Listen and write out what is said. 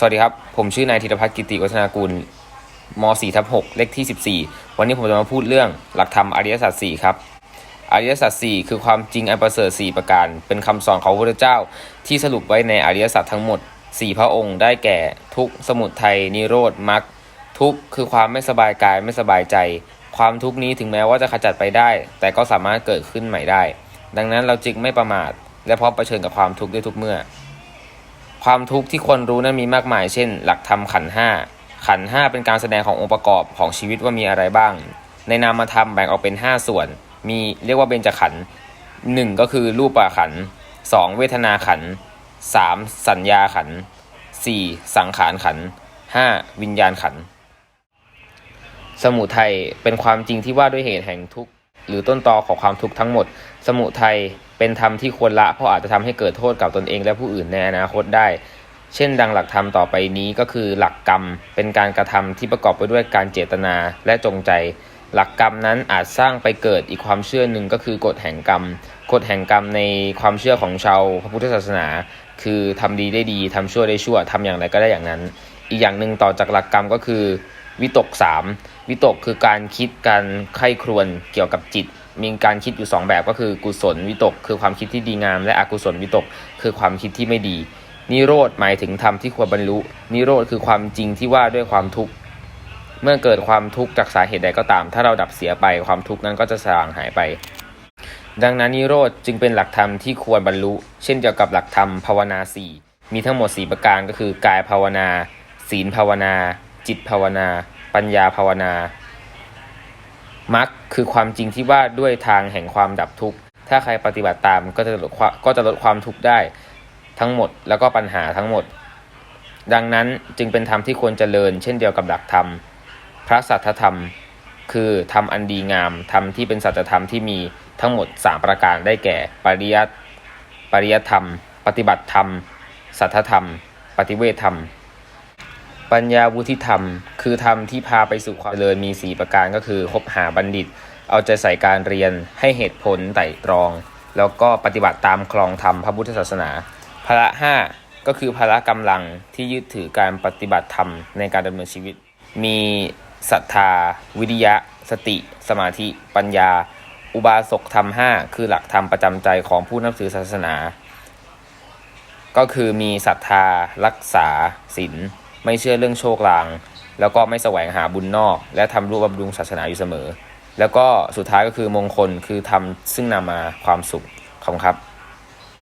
สวัสดีครับ ผมชื่อนายธีรพัฒน์กิติวัฒนากุลม .4 ทับ6เลขที่ 14 วันนี้ผมจะมาพูดเรื่องหลักธรรมอริยสัจ4ครับ อริยสัจ4คือความจริงอันประเสริฐ4ประการ เป็นคำสอนของพระพุทธเจ้า ที่สรุปไว้ในอริยสัจทั้งหมด 4 พระองค์ได้แก่ทุกสมุทัยนิโรธมรรคทุกคือความไม่สบายกายไม่สบายใจ ความทุกนี้ถึงแม้ว่าจะขจัดไปได้ แต่ก็สามารถเกิดขึ้นใหม่ได้ ดังนั้นเราจึงไม่ประมาท และพร้อมเผชิญกับความทุกข์ได้ทุกเมื่อ ความทุกข์ที่ควรรู้นั้นมีมากมาย เช่น หลักธรรมขันห้าขันห้าเป็นการแสดงขององค์ประกอบของชีวิตว่ามีอะไรบ้าง ในนามธรรมแบ่งออกเป็น 5 ส่วน มีเรียกว่าเบญจขันธ์หนึ่งก็คือรูปขันธ์สองเวทนาขันธ์สามสัญญาขันธ์สี่สังขารขันธ์ห้าวิญญาณขันธ์สมุทัยเป็นความจริงที่ว่าด้วยเหตุแห่งทุกข์ หรือต้นตอของความทุกข์ทั้งหมด สมุทัยเป็นธรรมที่ควรละ เพราะอาจจะทำให้เกิดโทษกับตนเองและผู้อื่นในอนาคตได้ เช่นดังหลักธรรมต่อไปนี้ก็คือหลักกรรม เป็นการกระทำที่ประกอบไปด้วยการเจตนาและจงใจ หลักกรรมนั้นอาจสร้างไปเกิดอีกความเชื่อหนึ่งก็คือกฎแห่งกรรม กฎแห่งกรรมในความเชื่อของชาวพระพุทธศาสนา คือทำดีได้ดีทำชั่วได้ชั่วทำอย่างไรก็ได้อย่างนั้น อีกอย่างหนึ่งต่อจากหลักกรรมก็คือวิตกสาม วิตกคือการคิดการใคร่ครวญเกี่ยวกับจิต มีการคิดอยู่สองแบบก็คือกุศลวิตก คือความคิดที่ดีงาม และอกุศลวิตก คือความคิดที่ไม่ดี นิโรธหมายถึงธรรมที่ควรบรรลุ นิโรธคือความจริงที่ว่าด้วยความทุกข์เมื่อเกิดความทุกข์จากสาเหตุใดก็ตาม ถ้าเราดับเสียไปความทุกข์นั้นก็จะสลางหายไป ดังนั้นนิโรธจึงเป็นหลักธรรมที่ควรบรรลุ เช่นเดียวกับหลักธรรมภาวนาสี่มีทั้งหมด 4 ประการก็คือกายภาวนา ศีลภาวนา จิตภาวนา ปัญญาภาวนามรรคคือความจริงที่ว่าด้วยทางแห่งความดับทุกข์ ถ้าใครปฏิบัติตามก็จะลดความก็จะลดความทุกข์ได้ทั้งหมดแล้วก็ปัญหาทั้งหมด ดังนั้นจึงเป็นธรรมที่ควรเจริญ เช่นเดียวกับหลักธรรม พระสัทธธรรม คือธรรมอันดีงามธรรมที่เป็นสัจธรรมที่มีทั้งหมด 3 ประการได้แก่ ปริยัติปริยัติธรรม ปฏิบัติธรรม สัทธธรรม ปฏิเวทธรรม ปัญญาวุฒิธรรม คือธรรมที่พาไปสู่ความเจริญมี 4 ประการก็คือคบหาบัณฑิต เอาใจใส่การเรียนให้เหตุผลไต่ตรอง แล้วก็ปฏิบัติตามคลองธรรมพระพุทธศาสนาภาระห้าก็คือภาระกำลังที่ยึดถือการปฏิบัติธรรมในการดำเนินชีวิต มีศรัทธา วิริยะ สติ สมาธิ ปัญญา อุบาสกธรรมห้าคือหลักธรรมประจำใจของผู้นับถือศาสนา ก็คือมีศรัทธา รักษาศีล ไม่เชื่อเรื่องโชคลาง แล้วก็ไม่แสวงหาบุญนอก และทำรูปบำรุงศาสนาอยู่เสมอ แล้วก็สุดท้ายก็คือมงคลคือทำซึ่งนำมาความสุขขอบคุณครับ